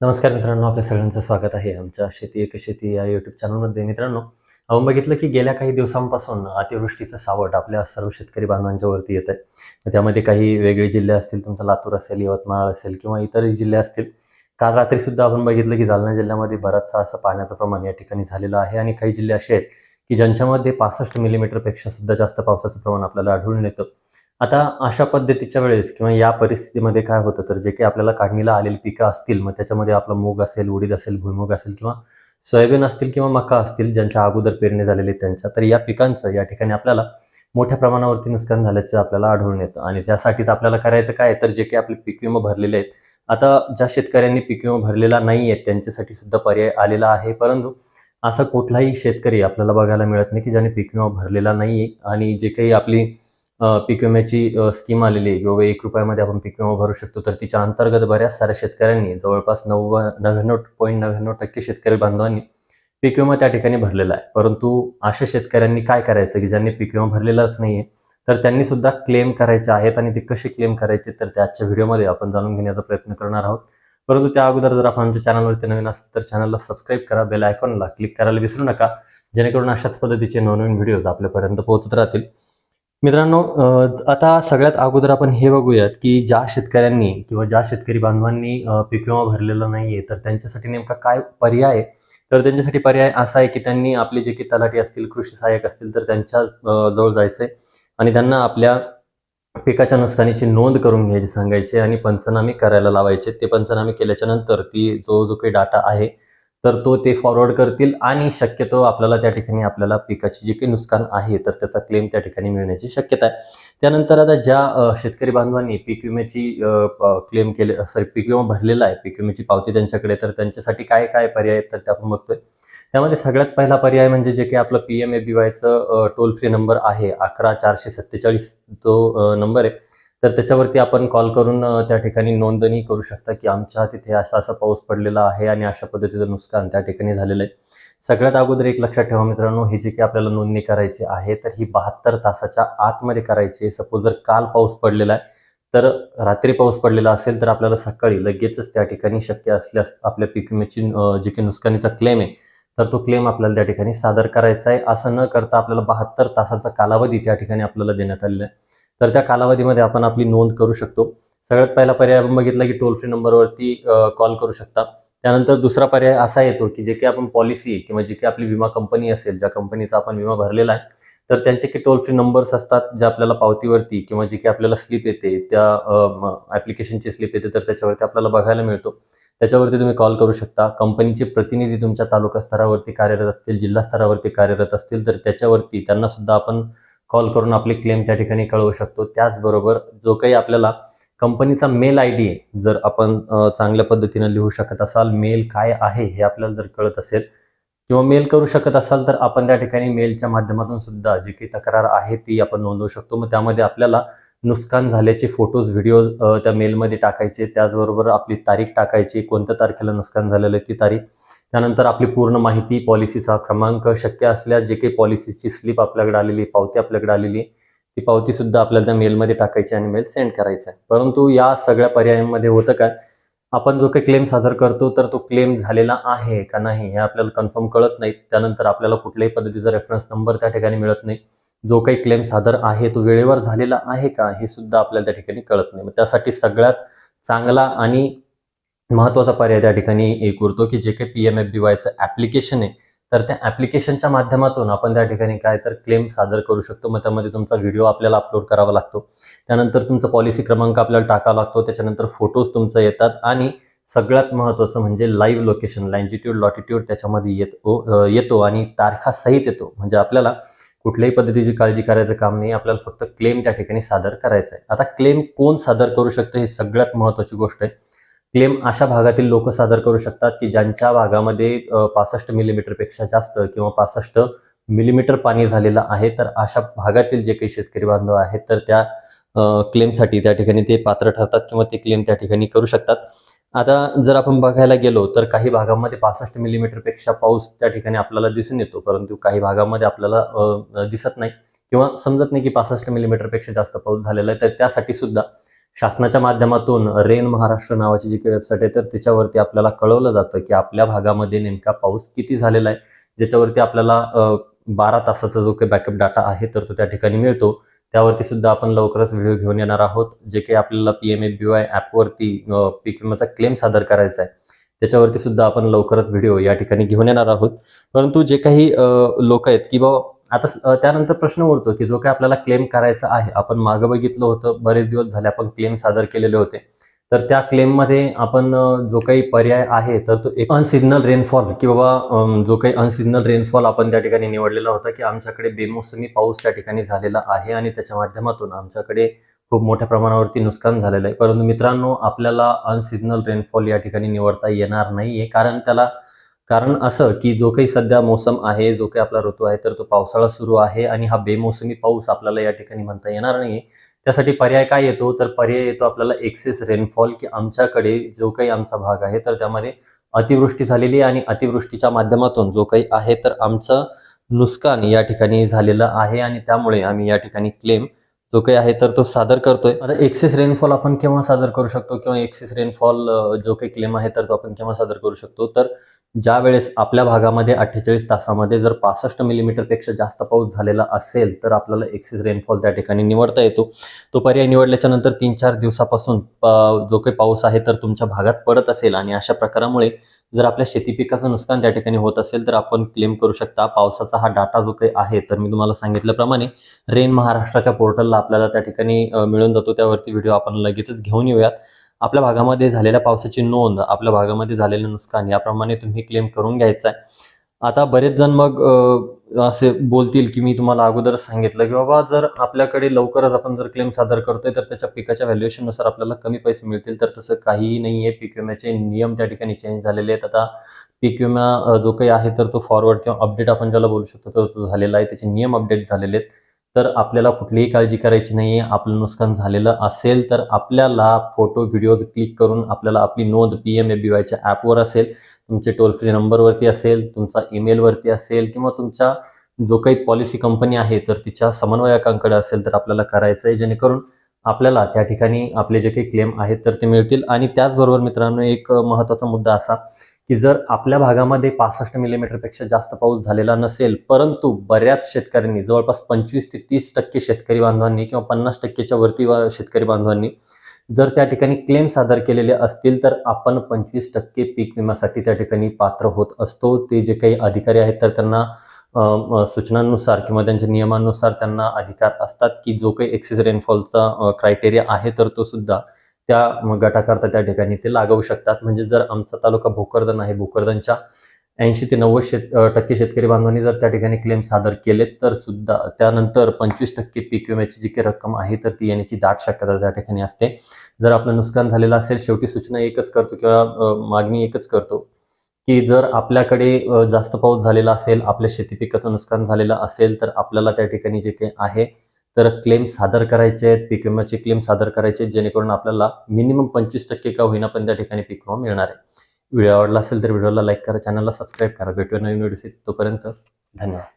नमस्कार मित्रांनो आपल्या सगळ्यांचं स्वागत आहे आमच्या शेती एक शेती या युट्यूब चॅनलमध्ये मित्रांनो आपण बघितलं की गेल्या काही दिवसांपासून अतिवृष्टीचं सावट आपल्या सर्व शेतकरी बांधवांच्या वरती येत आहे. त्यामध्ये काही वेगळे जिल्हे असतील तुमचा लातूर असेल यवतमाळ असेल किंवा इतरही जिल्हे असतील काल रात्री सुद्धा आपण बघितलं की जालना जिल्ह्यामध्ये बराचसा असं पाण्याचं प्रमाण या ठिकाणी झालेलं आहे. आणि काही जिल्हे असे आहेत की ज्यांच्यामध्ये पासष्ट मिलीमीटरपेक्षा सुद्धा जास्त पावसाचं प्रमाण आपल्याला आढळून येतं. आता अशा पद्धतीच्या वेळेस किंवा या परिस्थितीमध्ये काय होतं तर जे काही आपल्याला काढणीला आलेली पिकं असतील मग त्याच्यामध्ये आपला मूग असेल उडीद असेल भुईमूग असेल किंवा सोयाबीन असतील किंवा मका असतील ज्यांच्या अगोदर पेरणी झालेली त्यांच्या तर या पिकांचं या ठिकाणी आपल्याला मोठ्या प्रमाणावरती नुकसान झाल्याचं आपल्याला आढळून येतं. आणि त्यासाठीच आपल्याला करायचं काय तर जे काही आपले पीक विमा भरलेले आहेत. आता ज्या शेतकऱ्यांनी पीक विमा भरलेला नाही आहे त्यांच्यासाठी सुद्धा पर्याय आलेला आहे. परंतु असा कुठलाही शेतकरी आपल्याला बघायला मिळत नाही की ज्याने पीक विमा भरलेला नाही आहे. आणि जे काही आपली पीक विम्याची स्कीम आलेली आहे. किंवा एक रुपयामध्ये आपण पीक विमा भरू शकतो. तर तिच्या अंतर्गत बऱ्याच साऱ्या शेतकऱ्यांनी जवळपास नव्वद नव्याण्णव पॉईंट नव्याण्णव टक्के शेतकरी बांधवांनी पीक विमा त्या ठिकाणी भरलेला आहे. परंतु अशा शेतकऱ्यांनी काय करायचं की ज्यांनी पीक विमा भरलेलाच नाही आहे तर त्यांनी सुद्धा क्लेम करायचे आहेत आणि ते कसे क्लेम करायचे तर त्या आजच्या व्हिडिओमध्ये आपण जाणून घेण्याचा प्रयत्न करणार आहोत. परंतु त्या अगोदर जर आपण आमच्या चॅनलवरती नवीन असेल तर चॅनलला सबस्क्राईब करा बेल आयकॉनला क्लिक करायला विसरू नका. जेणेकरून अशाच पद्धतीचे नवनवीन व्हिडिओज आपल्यापर्यंत पोहोचत राहतील. मित्रांनो आता सगळ्यात अगोदर आपण हे बघूयात की ज्या शेतकऱ्यांनी किंवा ज्या शेतकरी बांधवांनी पीक विमा भरलेला नाहीये तर त्यांच्यासाठी नेमका काय पर्याय आहे? तर त्यांच्यासाठी पर्याय असा आहे की त्यांनी आपले जे की तलाठी असतील कृषी सहाय्यक असतील तर त्यांच्या जवळ जायचंय आणि त्यांना आपल्या पिकाच्या नुकसानीची नोंद करून घ्यायची सांगायचे आणि पंचनामे करायला लावायचे. ते पंचनामे केल्याच्यानंतर ती जो जो काही डाटा आहे तर तो ते फॉरवर्ड करतील आणि शक्यतो आपल्याला त्या ठिकाणी आपल्याला पिकाची जे काही नुकसान आहे तर त्याचा क्लेम त्या ठिकाणी मिळण्याची शक्यता आहे. त्यानंतर आता ज्या शेतकरी बांधवांनी पीक विम्याची क्लेम केले सॉरी पीक विमा भरलेला आहे पीक विम्याची पावती त्यांच्याकडे तर त्यांच्यासाठी काय काय पर्याय आहेत तर ते आपण बघतोय. त्यामध्ये सगळ्यात पहिला पर्याय म्हणजे जे काही आपलं पी एम ए बी वायचं टोल फ्री नंबर आहे अकरा चारशे सत्तेचाळीस जो नंबर आहे. तर त्याच्यावरती आपण कॉल करून त्या ठिकाणी नोंदणी करू शकता की आमच्या तिथे असा असा पाऊस पडलेला आहे आणि अशा पद्धतीचं नुकसान त्या ठिकाणी झालेलं आहे. सगळ्यात अगोदर एक लक्षात ठेवा मित्रांनो ही जी काही आपल्याला नोंदणी करायची आहे तर ही बहात्तर तासाच्या आतमध्ये करायची आहे. सपोज जर काल पाऊस पडलेला आहे तर रात्री पाऊस पडलेला असेल तर आपल्याला सकाळी लगेचच त्या ठिकाणी शक्य असल्यास आपल्या पीक विम्याची जे काही नुकसानीचा क्लेम आहे तर तो क्लेम आपल्याला त्या ठिकाणी सादर करायचा आहे. असं न करता आपल्याला बहात्तर तासाचा कालावधी त्या ठिकाणी आपल्याला देण्यात आलेला आहे. तर त्या कालावधीमध्ये आपण आपली नोंद करू शकतो. सगळ्यात पहिला पर्याय आपण बघितला की टोल फ्री नंबरवरती कॉल करू शकता. त्यानंतर दुसरा पर्याय असा येतो की जे काही आपण पॉलिसी किंवा जे काही आपली विमा कंपनी असेल ज्या कंपनीचा आपण विमा भरलेला आहे तर त्यांचे काही टोल फ्री नंबर्स असतात जे आपल्याला पावतीवरती किंवा जे काही आपल्याला स्लिप येते त्या ॲप्लिकेशनची स्लिप येते तर त्याच्यावरती आपल्याला बघायला मिळतो. त्याच्यावरती तुम्ही कॉल करू शकता. कंपनीचे प्रतिनिधी तुमच्या तालुका स्तरावरती कार्यरत असतील जिल्हा स्तरावरती कार्यरत असतील तर त्याच्यावरती त्यांना सुद्धा आपण कॉल करून आपली क्लेम त्या ठिकाणी कळवू शकतो. त्याचबरोबर जो काही आपल्याला कंपनीचा मेल आय डी आहे जर आपण चांगल्या पद्धतीनं लिहू शकत असाल मेल काय आहे हे आपल्याला जर कळत असेल किंवा मेल करू शकत असाल तर आपण त्या ठिकाणी मेलच्या माध्यमातून सुद्धा जी काही तक्रार आहे ती आपण नोंदवू शकतो. मग त्यामध्ये आपल्याला नुकसान झाल्याचे फोटोज व्हिडिओज त्या मेलमध्ये टाकायचे. त्याचबरोबर आपली तारीख टाकायची कोणत्या तारखेला नुकसान झालेलं आहे ती तारीख. त्यानंतर आपली पूर्ण माहिती पॉलिसीचा क्रमांक शक्य असल्यास जे काही पॉलिसीची स्लिप आपल्याकडे आलेली पावती आपल्याकडे आलेली आहे, ती पावती सुद्धा आपल्याला त्या मेलमध्ये टाकायची आणि मेल सेंड करायचा आहे. परंतु या सगळ्या पर्यायांमध्ये होतं काय? आपण जो काही क्लेम सादर करतो तर तो क्लेम झालेला आहे का नाही हे आपल्याला कन्फर्म कळत नाही. त्यानंतर आपल्याला कुठल्याही पद्धतीचा रेफरन्स नंबर त्या ठिकाणी मिळत नाही. जो काही क्लेम सादर आहे तो वेळेवर झालेला आहे का हे सुद्धा आपल्याला त्या ठिकाणी कळत नाही. मग त्यासाठी सगळ्यात चांगला आणि महत्त्वाचा पर्याय त्या ठिकाणी एक उरतो की जे काही पी एम एफ बी वायचं ॲप्लिकेशन आहे तर त्या ॲप्लिकेशनच्या माध्यमातून आपण त्या ठिकाणी काय तर क्लेम सादर करू शकतो. मग त्यामध्ये तुमचा व्हिडिओ आपल्याला अपलोड करावा लागतो. त्यानंतर तुमचा पॉलिसी क्रमांक आपल्याला टाकावा लागतो. त्याच्यानंतर फोटोज तुमचं येतात आणि सगळ्यात महत्त्वाचं म्हणजे लाईव्ह लोकेशन लँजिट्यूड लॉटिट्यूड त्याच्यामध्ये येतो येतो आणि तारखासहित येतो. म्हणजे आपल्याला कुठल्याही पद्धतीची काळजी करायचं काम नाही. आपल्याला फक्त क्लेम त्या ठिकाणी सादर करायचं आहे. आता क्लेम कोण सादर करू शकतो हे सगळ्यात महत्त्वाची गोष्ट आहे. क्लेम अशा भागातील लोक सादर करू शकतात की ज्यांच्या भागामध्ये पासष्ट मिलीमीटरपेक्षा जास्त किंवा पासष्ट मिलीमीटर पाणी झालेलं आहे तर अशा भागातील जे काही शेतकरी बांधव आहेत तर त्या क्लेमसाठी त्या ठिकाणी ते पात्र ठरतात किंवा ते क्लेम त्या ठिकाणी करू शकतात. आता जर आपण बघायला गेलो तर काही भागामध्ये पासष्ट मिलीमीटरपेक्षा पाऊस त्या ठिकाणी आपल्याला दिसून येतो परंतु काही भागामध्ये आपल्याला दिसत नाही. किंवा समजत नाही की पासष्ट मिलीमीटरपेक्षा जास्त पाऊस झालेला आहे तर त्यासाठी सुद्धा शासनाच्या माध्यमातून रेन महाराष्ट्र नावाची जी काही वेबसाईट आहे तर त्याच्यावरती आपल्याला कळवलं जातं की आपल्या भागामध्ये नेमका पाऊस किती झालेला आहे. ज्याच्यावरती आपल्याला बारा तासाचा जो काही बॅकअप डाटा आहे तर तो त्या ठिकाणी मिळतो. त्यावरती सुद्धा आपण लवकरच व्हिडिओ घेऊन येणार आहोत. जे काही आपल्याला P M A B Y ॲपवरती पीक विम्याचा क्लेम सादर करायचा आहे त्याच्यावरती सुद्धा आपण लवकरच व्हिडिओ या ठिकाणी घेऊन येणार आहोत. परंतु जे काही लोक आहेत की बाबा आता त्यानंतर प्रश्न उरतो की जो काही आपल्याला क्लेम करायचा आहे आपण मागं बघितलं होतं बरेच दिवस झाले आपण क्लेम सादर केलेले होते. तर त्या क्लेममध्ये आपण जो काही पर्याय आहे तर तो एक अनसिग्नल रेनफॉल की बाबा जो काही अनसिग्नल रेनफॉल आपण त्या ठिकाणी निवडलेला होता की आमच्याकडे बेमोसमी पाऊस त्या ठिकाणी झालेला आहे आणि त्याच्या माध्यमातून आमच्याकडे खूप मोठ्या प्रमाणावरती नुकसान झालेलं आहे. परंतु मित्रांनो आपल्याला अनसिग्नल रेनफॉल या ठिकाणी निवडता येणार नाहीये कारण त्याला कारण असं की जो काही सध्या मोसम आहे जो काही आपला ऋतू आहे तर तो पावसाळा सुरू आहे आणि हा बेमोसमी पाऊस आपल्याला या ठिकाणी म्हणता येणार नाही. त्यासाठी पर्याय काय येतो? तर पर्याय येतो आपल्याला एक्सेस रेनफॉल की आमच्याकडे जो काही आमचा भाग आहे तर त्यामध्ये अतिवृष्टी झालेली आहे आणि अतिवृष्टीच्या माध्यमातून जो काही आहे तर आमचं नुकसान या ठिकाणी झालेलं आहे आणि त्यामुळे आम्ही या ठिकाणी क्लेम जो काही आहे तर तो सादर करतोय. आता एक्सेस रेनफॉल आपण केव्हा सादर करू शकतो? किंवा एक्सेस रेनफॉल जो काही क्लेम आहे तर तो आपण केव्हा सादर करू शकतो? तर ज्या वेळेस आपल्या भागामध्ये अठ्ठेचाळीस तासामध्ये जर पासष्ट मिलीमीटरपेक्षा जास्त पाऊस झालेला असेल तर आपल्याला एक्सेस रेनफॉल त्या ठिकाणी निवडता येतो. तो पर्याय निवडल्याच्या नंतर तीन चार दिवसापासून जो काही पाऊस आहे तर तुमच्या भागात पडत असेल आणि अशा प्रकारामुळे जर आपल्या शेती पिकाचं नुकसान त्या ठिकाणी होत असेल तर आपण क्लेम करू शकता. पावसाचा हा डाटा जो काही आहे तर मी तुम्हाला सांगितल्याप्रमाणे रेन महाराष्ट्राच्या पोर्टलला आपल्याला त्या ठिकाणी मिळून जातो. त्यावरती व्हिडिओ आपण लगेचच घेऊन येऊयात. आपल्या भागामध्ये झालेल्या पावसाची नोंद आपल्या भागामध्ये झालेलं नुकसान याप्रमाणे तुम्ही क्लेम करून घ्यायचा आहे. आता बरेच जण मग असे बोलतील की मी तुम्हाला अगोदरच सांगितलं की बाबा जर आपल्याकडे लवकरच आपण जर क्लेम सादर करतोय तर त्याच्या पिकाच्या व्हॅल्युएशननुसार आपल्याला कमी पैसे मिळतील. तर तसं काहीही नाही आहे पीक विम्याचे नियम त्या ठिकाणी चेंज झालेले आहेत. आता पीक विमा जो काही आहे तर तो फॉरवर्ड किंवा अपडेट आपण ज्याला बोलू शकतो तर तो झालेला आहे. त्याचे नियम अपडेट झालेले आहेत. तर आपल्याला कुठलीही काळजी करायची नाही आहे आपलं नुकसान झालेलं असेल तर आपल्याला फोटो व्हिडिओज क्लिक करून आपल्याला आपली नोंद पी एम ए बी वायच्या ॲपवर असेल तुमचे टोल फ्री नंबरवरती असेल तुमचा ईमेलवरती असेल किंवा तुमच्या जो काही पॉलिसी कंपनी आहे तर तिच्या समन्वयकांकडे असेल तर आपल्याला करायचं आहे जेणेकरून आपल्याला त्या ठिकाणी आपले जे काही क्लेम आहेत तर ते मिळतील. आणि त्याचबरोबर मित्रांनो एक महत्त्वाचा मुद्दा असा की जर आपल्या भागामध्ये पासष्ट मिलीमीटरपेक्षा जास्त पाऊस झालेला नसेल परंतु बऱ्याच शेतकऱ्यांनी जवळपास पंचवीस ते तीस टक्के शेतकरी बांधवांनी किंवा पन्नास टक्केच्या वरती शेतकरी बांधवांनी जर त्या ठिकाणी क्लेम सादर केलेले असतील तर आपण पंचवीस टक्के पीक विम्यासाठी त्या ठिकाणी पात्र होत असतो. ते जे काही अधिकारी आहेत तर त्यांना सूचनांनुसार किंवा त्यांच्या नियमानुसार त्यांना अधिकार असतात की जो काही एक्सेस रेनफॉलचा क्रायटेरिया आहे तर तो सुद्धा त्या गटाकरता त्या ठिकाणी ते लागवू शकतात. म्हणजे जर आमचा तालुका भोकरदन आहे भोकरदनच्या ऐंशी ते नव्वद शेत टक्के शेतकरी बांधवांनी जर त्या ठिकाणी क्लेम सादर केले तर सुद्धा त्यानंतर पंचवीस टक्के पीक विम्याची जी काही रक्कम आहे तर ती येण्याची दाट शक्यता त्या ठिकाणी असते. जर आपलं नुकसान झालेलं असेल शेवटी सूचना एकच करतो किंवा मागणी एकच करतो की जर आपल्याकडे जास्त पाऊस झालेला असेल आपल्या शेती पिकाचं नुकसान झालेलं असेल तर आपल्याला त्या ठिकाणी जे काही आहे तर क्लेम सादर करायचे आहेत पीक विम्याचे क्लेम सादर करायचे आहेत जेणेकरून आपल्याला मिनिमम पंचवीस टक्के का होईना पण त्या ठिकाणी पीक विमा मिळणार आहे. व्हिडिओ आवडला असेल तर व्हिडिओला लाईक करा चॅनलला सबस्क्राईब करा. भेटूया नवीन व्हिडिओ तोपर्यंत धन्यवाद.